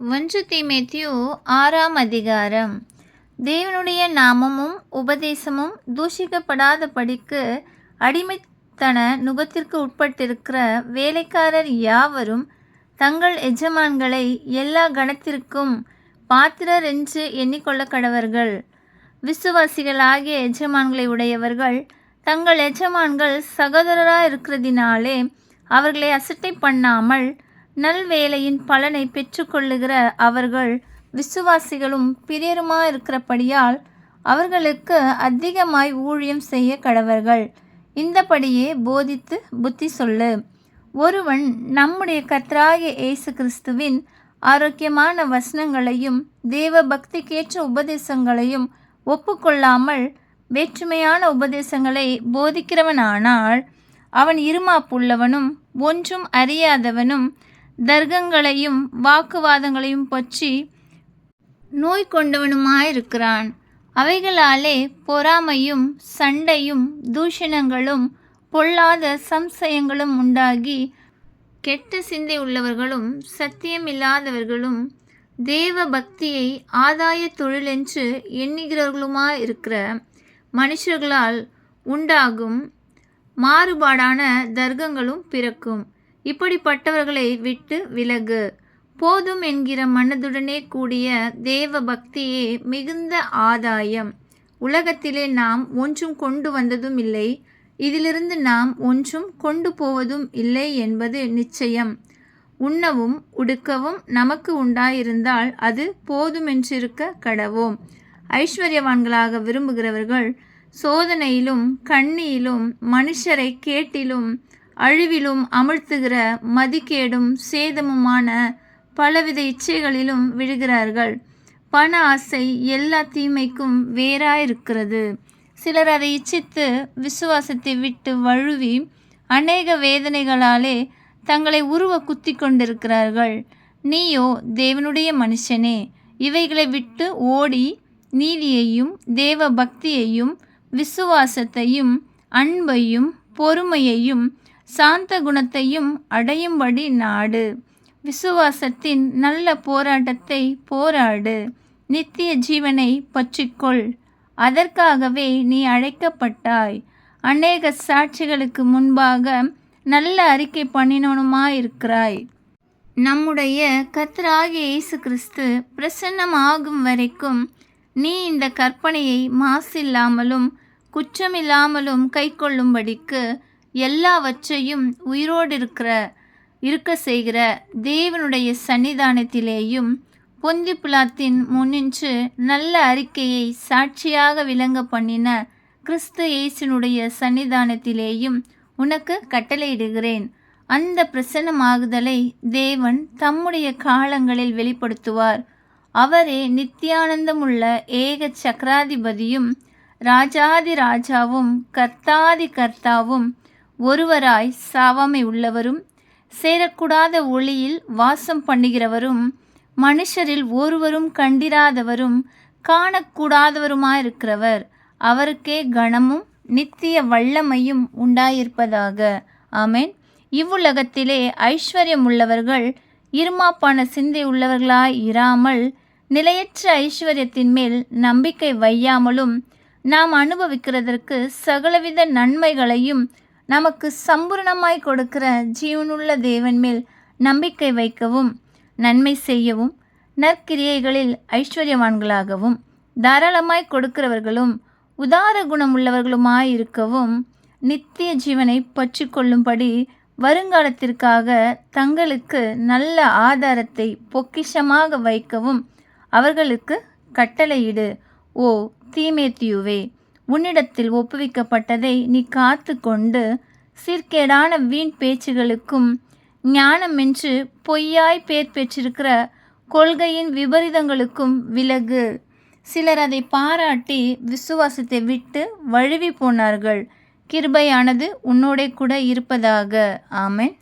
ஒன்று தீமேத்தியு ஆறாம் அதிகாரம். தேவனுடைய நாமமும் உபதேசமும் தூஷிக்கப்படாத படிக்கு அடிமைத்தன நுகத்திற்கு உட்பட்டிருக்கிற வேலைக்காரர் யாவரும் தங்கள் எஜமான்களை எல்லா கணத்திற்கும் பாத்திரர் என்று எண்ணிக்கொள்ள கடவர்கள் விசுவாசிகளாகிய எஜமான்களை உடையவர்கள் தங்கள் எஜமான்கள் சகோதரராக இருக்கிறதினாலே அவர்களை அசட்டை பண்ணாமல் நல்வேலையின் பலனை பெற்றுக்கொள்ளுகிற அவர்கள் விசுவாசிகளும் பிரியருமா இருக்கிறபடியால் அவர்களுக்கு அதிகமாய் ஊழியம் செய்ய கடவர்கள். இந்தபடியே போதித்து புத்தி சொல்லு. ஒருவன் நம்முடைய கத்ராய இயேசு கிறிஸ்துவின் ஆரோக்கியமான வசனங்களையும் தேவ பக்திக்கேற்ற உபதேசங்களையும் ஒப்புக்கொள்ளாமல் வேற்றுமையான உபதேசங்களை போதிக்கிறவனானால் அவன் இருமாப்புள்ளவனும் ஒன்றும் அறியாதவனும் தர்க்கங்களையும் வாக்குவாதங்களையும் பற்றி நோய் கொண்டவனுமாயிருக்கிறான். அவைகளாலே பொறாமையும் சண்டையும் தூஷணங்களும் பொல்லாத சம்சயங்களும் உண்டாகி கெட்ட சிந்தை உள்ளவர்களும் சத்தியமில்லாதவர்களும் தேவ பக்தியை ஆதாய தொழிலென்று எண்ணுகிறவர்களுமாயிருக்கிற மனுஷர்களால் உண்டாகும் மாறுபாடான தர்க்கங்களும் பிறக்கும். இப்படிப்பட்டவர்களை விட்டு விலகு. போதும் என்கிற மனதுடனே கூடிய தேவ பக்தியே மிகுந்த ஆதாயம். உலகத்திலே நாம் ஒன்றும் கொண்டு வந்ததும் இல்லை இதிலிருந்து நாம் ஒன்றும் கொண்டு போவதும் இல்லை என்பது நிச்சயம். உண்ணவும் உடுக்கவும் நமக்கு உண்டாயிருந்தால் அது போதுமென்றிருக்க கடவோம். ஐஸ்வர்யவான்களாக விரும்புகிறவர்கள் சோதனையிலும் கண்ணியிலும் மனுஷரை கேட்டிலும் அழிவிலும் அமிழ்த்துகிற மதிக்கேடும் சேதமுமான பலவித இச்சைகளிலும் விழுகிறார்கள். பண ஆசை எல்லா தீமைக்கும் வேறாயிருக்கிறது. சிலர் அதை இச்சித்து விசுவாசத்தை விட்டு வழுவி அநேக வேதனைகளாலே தங்களை உருவ குத்தி கொண்டிருக்கிறார்கள். நீயோ தேவனுடைய மனுஷனே இவைகளை விட்டு ஓடி நீதியையும் தேவ பக்தியையும் விசுவாசத்தையும் அன்பையும் பொறுமையையும் சாந்த குணத்தையும் அடையும்படி நாடு. விசுவாசத்தின் நல்ல போராட்டத்தை போராடு. நித்திய ஜீவனை பற்றிக்கொள். அதற்காகவே நீ அழைக்கப்பட்டாய். அநேக சாட்சிகளுக்கு முன்பாக நல்ல அறிக்கை பண்ணினோனுமாயிருக்கிறாய் நம்முடைய கர்த்தராகிய இயேசு கிறிஸ்து பிரசன்னமாகும் வரைக்கும் நீ இந்த கற்பனையை மாசில்லாமலும் குற்றமில்லாமலும் கை கொள்ளும்படிக்கு எல்லாவற்றையும் உயிரோடு இருக்கிற இருக்க செய்கிற தேவனுடைய சன்னிதானத்திலேயும் பொந்தி புலாத்தின் முன்னின்று நல்ல அறிக்கையை சாட்சியாக விளங்க பண்ணின கிறிஸ்து இயேசுனுடைய சன்னிதானத்திலேயும் உனக்கு கட்டளையிடுகிறேன். அந்த பிரசன்னமாகுதலை தேவன் தம்முடைய காலங்களில் வெளிப்படுத்துவார். அவரே நித்தியானந்தமுள்ள ஏக சக்கராதிபதியும் ராஜாதி ராஜாவும் கர்த்தாதி கர்த்தாவும் ஒருவராய் சாவாமை உள்ளவரும் சேரக்கூடாத ஒளியில் வாசம் பண்ணுகிறவரும் மனுஷரில் ஒருவரும் கண்டிராதவரும் காணக்கூடாதவருமாயிருக்கிறவர். அவருக்கே கணமும் நித்திய வல்லமையும் உண்டாயிருப்பதாக. ஆமேன். இவ்வுலகத்திலே ஐஸ்வர்யம் உள்ளவர்கள் இருமாப்பான சிந்தை உள்ளவர்களாய் இராமல் நிலையற்ற ஐஸ்வர்யத்தின் மேல் நம்பிக்கை வையாமலும் நாம் அனுபவிக்கிறதற்கு சகலவித நன்மைகளையும் நமக்கு சம்பூர்ணமாய் கொடுக்கிற ஜீவனுள்ள தேவன் மேல் நம்பிக்கை வைக்கவும் நன்மை செய்யவும் நற்கிரியைகளில் ஐஸ்வர்யவான்களாகவும் தாராளமாய் கொடுக்கிறவர்களும் உதார குணம் உள்ளவர்களுமாயிருக்கவும் நித்திய ஜீவனை பற்றி கொள்ளும்படி வருங்காலத்திற்காக தங்களுக்கு நல்ல ஆதாரத்தை பொக்கிஷமாக வைக்கவும் அவர்களுக்கு கட்டளையிடு. ஓ தீமேத்தியுவே உன்னிடத்தில் ஒப்புவிக்கப்பட்டதை நீ காத்து கொண்டு சீர்கேடான வீண் பேச்சுகளுக்கும் ஞானமென்று பொய்யாய் பேர் பெற்றிருக்கிற கொள்கையின் விபரீதங்களுக்கும் விலகு. சிலர் அதை பாராட்டி விசுவாசத்தை விட்டு வழுவி போனார்கள். கிருபையானது உன்னோடே கூட இருப்பதாக. ஆமேன்.